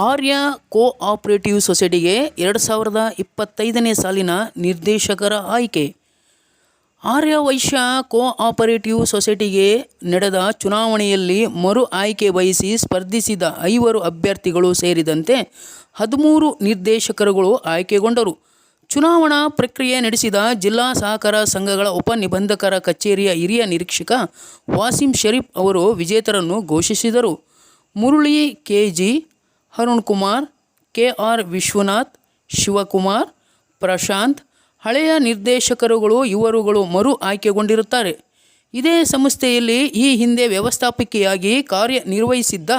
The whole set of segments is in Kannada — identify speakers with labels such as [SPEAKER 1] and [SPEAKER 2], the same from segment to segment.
[SPEAKER 1] ಆರ್ಯ ಕೋ ಆಪರೇಟಿವ್ ಸೊಸೈಟಿಗೆ ಎರಡು ಸಾವಿರದ ಇಪ್ಪತ್ತೈದನೇ ಸಾಲಿನ ನಿರ್ದೇಶಕರ ಆಯ್ಕೆ. ಆರ್ಯ ವೈಶ್ಯ ಕೋ ಆಪರೇಟಿವ್ ಸೊಸೈಟಿಗೆ ನಡೆದ ಚುನಾವಣೆಯಲ್ಲಿ ಮರು ಆಯ್ಕೆ ಬಯಸಿ ಸ್ಪರ್ಧಿಸಿದ ಐವರು ಅಭ್ಯರ್ಥಿಗಳು ಸೇರಿದಂತೆ ಹದಿಮೂರು ನಿರ್ದೇಶಕರುಗಳು ಆಯ್ಕೆಗೊಂಡರು. ಚುನಾವಣಾ ಪ್ರಕ್ರಿಯೆ ನಡೆಸಿದ ಜಿಲ್ಲಾ ಸಹಕಾರ ಸಂಘಗಳ ಉಪನಿಬಂಧಕರ ಕಚೇರಿಯ ಹಿರಿಯ ನಿರೀಕ್ಷಕ ವಾಸಿಂ ಶರೀಫ್ ಅವರು ವಿಜೇತರನ್ನು ಘೋಷಿಸಿದರು. Murali K G Arun Kumar, K R Vishwanath, Shivakumar, Prashanth, ಹಳೆಯ ನಿರ್ದೇಶಕರುಗಳು ಇವರುಗಳು ಮರು ಆಯ್ಕೆಗೊಂಡಿರುತ್ತಾರೆ. ಇದೇ ಸಂಸ್ಥೆಯಲ್ಲಿ ಈ ಹಿಂದೆ ವ್ಯವಸ್ಥಾಪಕಿಯಾಗಿ ಕಾರ್ಯನಿರ್ವಹಿಸಿದ್ದ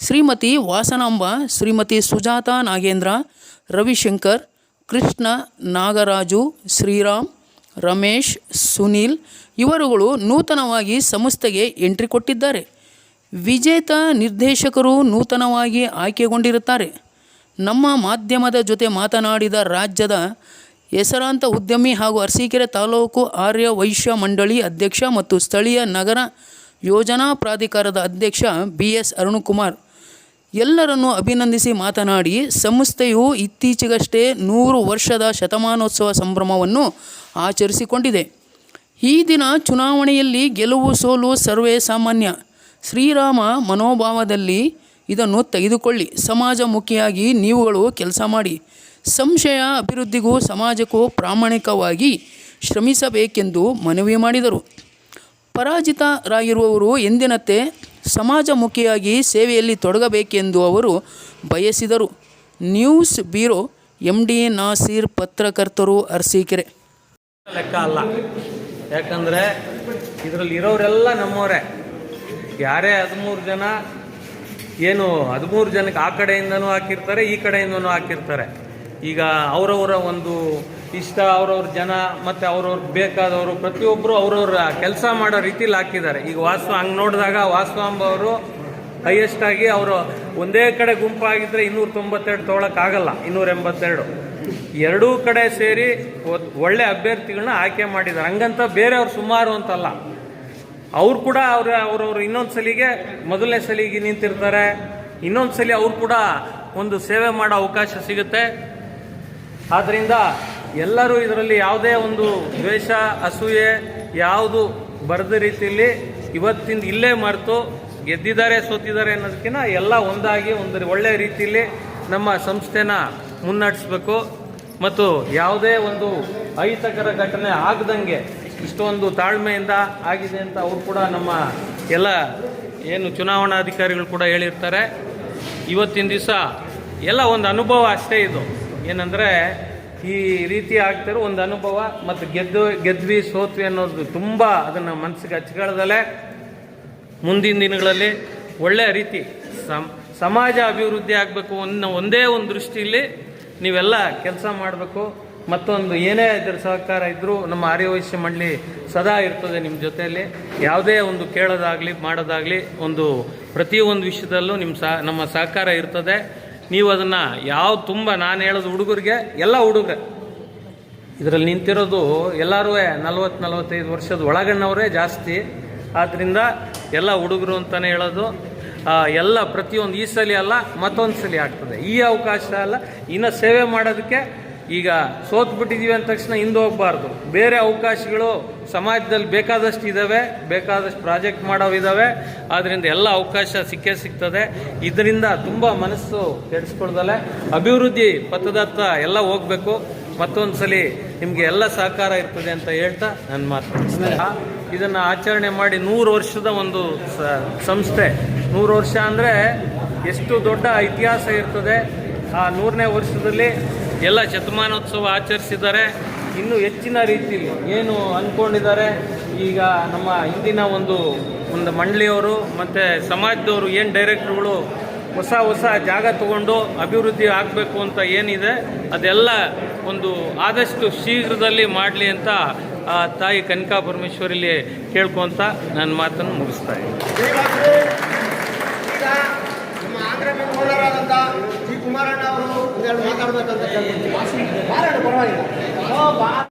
[SPEAKER 1] ಶ್ರೀಮತಿ ವಾಸನಾಂಬ, ಶ್ರೀಮತಿ ಸುಜಾತ ನಾಗೇಂದ್ರ, ರವಿಶಂಕರ್, ಕೃಷ್ಣ ನಾಗರಾಜು, ಶ್ರೀರಾಮ್, ರಮೇಶ್, ಸುನೀಲ್, ಇವರುಗಳು ನೂತನವಾಗಿ ಸಂಸ್ಥೆಗೆ ಎಂಟ್ರಿ ಕೊಟ್ಟಿದ್ದಾರೆ. ವಿಜೇತ ನಿರ್ದೇಶಕರು ನೂತನವಾಗಿ ಆಯ್ಕೆಗೊಂಡಿರುತ್ತಾರೆ. ನಮ್ಮ ಮಾಧ್ಯಮದ ಜೊತೆ ಮಾತನಾಡಿದ ರಾಜ್ಯದ ಹೆಸರಾಂತ ಉದ್ಯಮಿ ಹಾಗೂ ಅರಸೀಕೆರೆ ತಾಲೂಕು ಆರ್ಯ ವೈಶ್ಯ ಮಂಡಳಿ ಅಧ್ಯಕ್ಷ ಮತ್ತು ಸ್ಥಳೀಯ ನಗರ ಯೋಜನಾ ಪ್ರಾಧಿಕಾರದ ಅಧ್ಯಕ್ಷ ಬಿ ಎಸ್ ಅರುಣಕುಮಾರ್ ಎಲ್ಲರನ್ನು ಅಭಿನಂದಿಸಿ ಮಾತನಾಡಿ, ಸಂಸ್ಥೆಯು ಇತ್ತೀಚೆಗಷ್ಟೇ ನೂರು ವರ್ಷದ ಶತಮಾನೋತ್ಸವ ಸಂಭ್ರಮವನ್ನು ಆಚರಿಸಿಕೊಂಡಿದೆ. ಈ ದಿನ ಚುನಾವಣೆಯಲ್ಲಿ ಗೆಲುವು ಸೋಲು ಸರ್ವೇ ಸಾಮಾನ್ಯ. ಶ್ರೀರಾಮ ಮನೋಭಾವದಲ್ಲಿ ಇದನ್ನು ತೆಗೆದುಕೊಳ್ಳಿ. ಸಮಾಜಮುಖಿಯಾಗಿ ನೀವುಗಳು ಕೆಲಸ ಮಾಡಿ. ಸಂಶಯ ಅಭಿವೃದ್ಧಿಗೂ ಸಮಾಜಕ್ಕೂ ಪ್ರಾಮಾಣಿಕವಾಗಿ ಶ್ರಮಿಸಬೇಕೆಂದು ಮನವಿ ಮಾಡಿದರು. ಪರಾಜಿತರಾಗಿರುವವರು ಎಂದಿನಂತೆ ಸಮಾಜಮುಖಿಯಾಗಿ ಸೇವೆಯಲ್ಲಿ ತೊಡಗಬೇಕೆಂದು ಅವರು ಬಯಸಿದರು. News bureau M D Nasir, ಪತ್ರಕರ್ತರು, ಅರಸೀಕೆರೆ.
[SPEAKER 2] ಲೆಕ್ಕ ಅಲ್ಲ. ಯಾಕಂದರೆ ಇದರಲ್ಲಿ ಇರೋರೆಲ್ಲ ನಮ್ಮವರೇ. ಯಾರೇ ಹದಿಮೂರು ಜನ, ಏನು ಹದಿಮೂರು ಜನಕ್ಕೆ ಆ ಕಡೆಯಿಂದನೂ ಹಾಕಿರ್ತಾರೆ, ಈ ಕಡೆಯಿಂದನೂ ಹಾಕಿರ್ತಾರೆ. ಈಗ ಅವರವರ ಒಂದು ಇಷ್ಟ, ಅವರವ್ರ ಜನ ಮತ್ತು ಅವ್ರವ್ರಿಗೆ ಬೇಕಾದವರು ಪ್ರತಿಯೊಬ್ಬರು ಅವ್ರವ್ರ ಕೆಲಸ ಮಾಡೋ ರೀತಿಲಿ ಹಾಕಿದ್ದಾರೆ. ಈಗ ವಾಸ್ತು, ಹಂಗೆ ನೋಡಿದಾಗ ಅಂಬವರು ಹೈಯೆಸ್ಟ್ ಆಗಿ ಅವರು ಒಂದೇ ಕಡೆ ಗುಂಪಾಗಿದ್ದರೆ ಇನ್ನೂರ ತೊಂಬತ್ತೆರಡು ತೊಗೊಳಕ್ಕಾಗಲ್ಲ, ಇನ್ನೂರ ಎಂಬತ್ತೆರಡು. ಎರಡೂ ಕಡೆ ಸೇರಿ ಒಳ್ಳೆ ಅಭ್ಯರ್ಥಿಗಳನ್ನ ಆಯ್ಕೆ ಮಾಡಿದ್ದಾರೆ. ಹಂಗಂತ ಬೇರೆಯವ್ರು ಸುಮಾರು ಅಂತಲ್ಲ. ಅವ್ರು ಕೂಡ ಅವ್ರ ಅವ್ರವ್ರ ಇನ್ನೊಂದು ಸಲಿಗೆ ಮೊದಲನೇ ಸಲಿಗೆ ನಿಂತಿರ್ತಾರೆ. ಇನ್ನೊಂದು ಸಲ ಅವ್ರು ಕೂಡ ಒಂದು ಸೇವೆ ಮಾಡೋ ಅವಕಾಶ ಸಿಗುತ್ತೆ. ಆದ್ದರಿಂದ ಎಲ್ಲರೂ ಇದರಲ್ಲಿ ಯಾವುದೇ ಒಂದು ದ್ವೇಷ, ಅಸೂಯೆ ಯಾವುದು ಬರದ ರೀತಿಯಲ್ಲಿ ಇವತ್ತಿಂದ ಇಲ್ಲೇ ಮರೆತು ಗೆದ್ದಿದ್ದಾರೆ, ಸೋತಿದ್ದಾರೆ ಅನ್ನೋದಕ್ಕಿಂತ ಎಲ್ಲ ಒಂದಾಗಿ ಒಂದು ಒಳ್ಳೆಯ ರೀತಿಯಲ್ಲಿ ನಮ್ಮ ಸಂಸ್ಥೆನ ಮುನ್ನಡೆಸಬೇಕು. ಮತ್ತು ಯಾವುದೇ ಒಂದು ಅಹಿತಕರ ಘಟನೆ ಆಗದಂಗೆ ಇಷ್ಟೊಂದು ತಾಳ್ಮೆಯಿಂದ ಆಗಿದೆ ಅಂತ ಅವರು ಕೂಡ ನಮ್ಮ ಎಲ್ಲ ಏನು ಚುನಾವಣಾಧಿಕಾರಿಗಳು ಕೂಡ ಹೇಳಿರ್ತಾರೆ. ಇವತ್ತಿನ ದಿವಸ ಎಲ್ಲ ಒಂದು ಅನುಭವ ಅಷ್ಟೇ ಇದು. ಏನಂದರೆ ಈ ರೀತಿ ಆಗ್ತಿರೋ ಒಂದು ಅನುಭವ ಮತ್ತು ಗೆದ್ದು, ಗೆದ್ವಿ, ಸೋತ್ವಿ ಅನ್ನೋದು ತುಂಬ ಅದನ್ನು ಮನಸ್ಸಿಗೆ ಹಚ್ಕೊಳ್ಳದಲ್ಲೇ ಮುಂದಿನ ದಿನಗಳಲ್ಲಿ ಒಳ್ಳೆಯ ರೀತಿ ಸಮ್, ಸಮಾಜ ಅಭಿವೃದ್ಧಿ ಆಗಬೇಕು ಅನ್ನೋ ಒಂದೇ ಒಂದು ದೃಷ್ಟಿಯಲ್ಲಿ ನೀವೆಲ್ಲ ಕೆಲಸ ಮಾಡಬೇಕು. ಮತ್ತೊಂದು, ಏನೇ ಇದ್ರ ಸಹಕಾರ ಇದ್ದರೂ ನಮ್ಮ ಆರ್ಯವೈಶ್ಯ ಮಂಡಳಿ ಸದಾ ಇರ್ತದೆ ನಿಮ್ಮ ಜೊತೆಯಲ್ಲಿ. ಯಾವುದೇ ಒಂದು ಕೇಳೋದಾಗಲಿ, ಮಾಡೋದಾಗಲಿ, ಒಂದು ಪ್ರತಿಯೊಂದು ವಿಷಯದಲ್ಲೂ ನಿಮ್ಮ ಸಹ, ನಮ್ಮ ಸಹಕಾರ ಇರ್ತದೆ. ನೀವು ಅದನ್ನು ಯಾವ ತುಂಬ, ನಾನು ಹೇಳೋದು ಹುಡುಗರಿಗೆ, ಎಲ್ಲ ಹುಡುಗರೆ. ಇದರಲ್ಲಿ ನಿಂತಿರೋದು ಎಲ್ಲರೂ ನಲ್ವತ್ತು ನಲವತ್ತೈದು ವರ್ಷದ ಒಳಗಣ್ಣವರೇ ಜಾಸ್ತಿ. ಆದ್ದರಿಂದ ಎಲ್ಲ ಹುಡುಗರು ಅಂತಲೇ ಹೇಳೋದು ಎಲ್ಲ ಪ್ರತಿಯೊಂದು ಈ ಸಲ ಅಲ್ಲ ಮತ್ತೊಂದು ಸಲ ಆಗ್ತದೆ. ಈ ಅವಕಾಶ ಅಲ್ಲ, ಇನ್ನು ಸೇವೆ ಮಾಡೋದಕ್ಕೆ ಈಗ ಸೋತ್ ಬಿಟ್ಟಿದ್ದೀವಿ ಅಂದ ತಕ್ಷಣ ಹಿಂದೆ ಹೋಗಬಾರ್ದು. ಬೇರೆ ಅವಕಾಶಗಳು ಸಮಾಜದಲ್ಲಿ ಬೇಕಾದಷ್ಟು ಇದ್ದಾವೆ ಬೇಕಾದಷ್ಟು ಪ್ರಾಜೆಕ್ಟ್ ಮಾಡೋವಿದ್ದಾವೆ ಆದ್ದರಿಂದ ಎಲ್ಲ ಅವಕಾಶ ಸಿಕ್ಕೇ ಸಿಗ್ತದೆ. ಇದರಿಂದ ತುಂಬ ಮನಸ್ಸು ಕೆಡಿಸ್ಕೊಳ್ದಲೆ ಅಭಿವೃದ್ಧಿ ಪಥದತ್ತ ಎಲ್ಲ ಹೋಗಬೇಕು. ಮತ್ತೊಂದು ಸಲ ನಿಮಗೆ ಎಲ್ಲ ಸಹಕಾರ ಇರ್ತದೆ ಅಂತ ಹೇಳ್ತಾ ನನ್ನ ಮಾತು ಇದನ್ನು ಆಚರಣೆ ಮಾಡಿ ನೂರು ವರ್ಷದ ಒಂದು ಸಂಸ್ಥೆ. ನೂರು ವರ್ಷ ಅಂದರೆ ಎಷ್ಟು ದೊಡ್ಡ ಇತಿಹಾಸ ಇರ್ತದೆ. ಆ ನೂರನೇ ವರ್ಷದಲ್ಲಿ ಎಲ್ಲ ಶತಮಾನೋತ್ಸವ ಆಚರಿಸಿದ್ದಾರೆ ಇನ್ನೂ ಹೆಚ್ಚಿನ ರೀತಿಯಲ್ಲಿ ಏನು ಅಂದ್ಕೊಂಡಿದ್ದಾರೆ? ಈಗ ನಮ್ಮ ಹಿಂದಿನ ಒಂದು ಒಂದು ಮಂಡಳಿಯವರು ಮತ್ತು ಸಮಾಜದವರು ಏನು ಡೈರೆಕ್ಟ್ರುಗಳು ಹೊಸ ಹೊಸ ಜಾಗ ತಗೊಂಡು ಅಭಿವೃದ್ಧಿ ಆಗಬೇಕು ಅಂತ ಏನಿದೆ, ಅದೆಲ್ಲ ಒಂದು ಆದಷ್ಟು ಶೀಘ್ರದಲ್ಲಿ ಮಾಡಲಿ ಅಂತ ಆ ತಾಯಿ ಕನಕಾ ಪರಮೇಶ್ವರಿಲಿ ಕೇಳ್ಕೊಂತ ನನ್ನ ಮಾತನ್ನು ಮುಗಿಸ್ತಾ ಇದ್ದೀನಿ.
[SPEAKER 3] ಈಗ ನಮ್ಮ ಆಂಧ್ರ ಮುಖಂಡರಾದಂಥ ಜಿ ಕುಮಾರಣ್ಣ ಅವರು ಒಂದೆರಡು ಮಾತಾಡ್ಬೇಕಂತ ಕೇಳ್ತೀನಿ. ಮಾತಾಡು, ಪರವಾಗಿಲ್ಲ